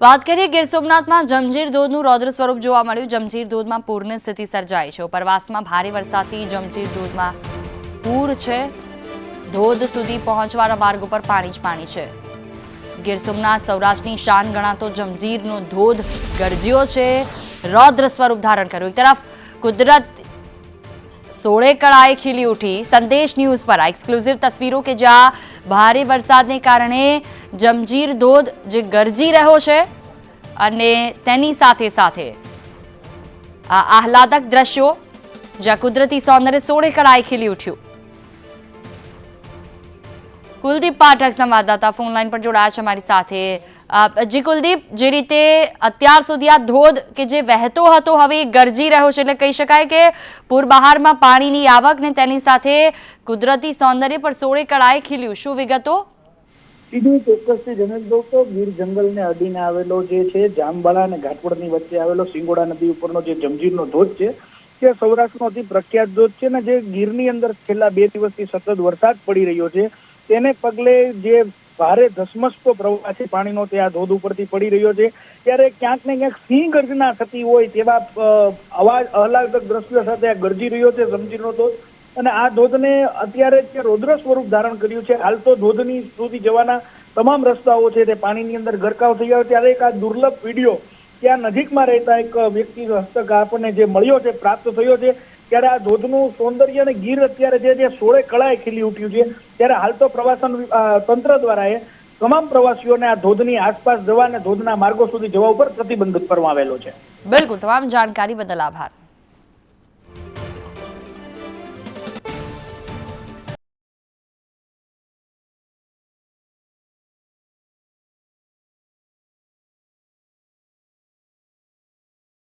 વાત કરીએ ગીર સોમનાથમાં જમજીર ધોધનું રૌદ્ર સ્વરૂપ જોવા મળ્યું. જમજીર ધોધમાં પૂરની સ્થિતિ સર્જાઈ છે. ઉપરવાસમાં ભારે વરસાદથી જમજીર ધોધમાં પૂર છે. ધોધ સુધી પહોંચવાના માર્ગ ઉપર પાણી જ પાણી છે. ગીર સોમનાથ સૌરાષ્ટ્રની શાન ગણાતો જમજીરનો ધોધ ગરજ્યો છે. રૌદ્ર સ્વરૂપ ધારણ કર્યું. એક તરફ કુદરત સોળે કળાએ ખીલી ઉઠી. સંદેશ ન્યૂઝ પર આ એક્સક્લુઝિવ તસવીરો કે જ્યાં ભારે વરસાદને કારણે જમજીર ધોધ જે ગરજી રહ્યો છે અને તેની સાથે સાથે આ આહલાદક દ્રશ્યો જ્યાં કુદરતી સૌંદર્ય સોળે કળાએ ખીલી ઉઠ્યું. કુલદીપ પાઠક સંવાદદાતા ફોનલાઈન પર જોડાયા છે અમારી સાથે. જી કુલદીપ, જે રીતે અત્યાર સુધી આ ધોધ કે જે વહેતો હતો, હવે ગરજી રહ્યો છે. એટલે કહી શકાય કે પૂર બહારમાં પાણીની આવક ને તેની સાથે કુદરતી સૌંદર્ય પર સોળે કળાએ ખીલ્યું. શું વિગતો? સીધું ચોક્કસથી જણાવી દઉં તો ગીર જંગલને અડીને આવેલો જે છે જામબાળા અને ઘાટવડની વચ્ચે આવેલો સિંગોડા નદી ઉપરનો જે જંજીરનો ધોધ છે, તે સૌરાષ્ટ્રનો અતિ પ્રખ્યાત ધોધ છે ને જે ગીરની અંદર છેલ્લા બે દિવસથી સતત વરસાદ પડી રહ્યો છે. તેને પગલે જે ભારે ધસમસતો પ્રવાહ છે પાણીનો તે આ ધોધ ઉપરથી પડી રહ્યો છે, ત્યારે ક્યાંક ને ક્યાંક સિંહ ગર્જના થતી હોય તેવા અવાજ, આહલાદક દ્રશ્યો સાથે આ ગરજી રહ્યો છે સમજીનો ધોધ અને આ ધોધને અત્યારે જે રૌદ્ર સ્વરૂપ ધારણ કર્યું છે, હાલ તો ધોધની સુધી જવાના તમામ રસ્તાઓ છે તે પાણીની અંદર ગરકાવ થઈ ગયો. ત્યારે એક આ દુર્લભ વીડિયો ત્યાં નજીકમાં રહેતા એક વ્યક્તિ હસ્તક આપણને જે મળ્યો છે, પ્રાપ્ત થયો છે. ત્યારે આ ધોધનું સૌંદર્ય અને ગીર અત્યારે જે જે સોળે કળાએ ખીલી ઉઠ્યું છે, ત્યારે હાલ તો પ્રવાસન તંત્ર દ્વારા એ તમામ પ્રવાસીઓને આ ધોધની આસપાસ જવા અને ધોધના માર્ગો સુધી જવા ઉપર પ્રતિબંધ કરવામાં આવેલો છે. બિલકુલ, તમામ જાણકારી બદલ આભાર.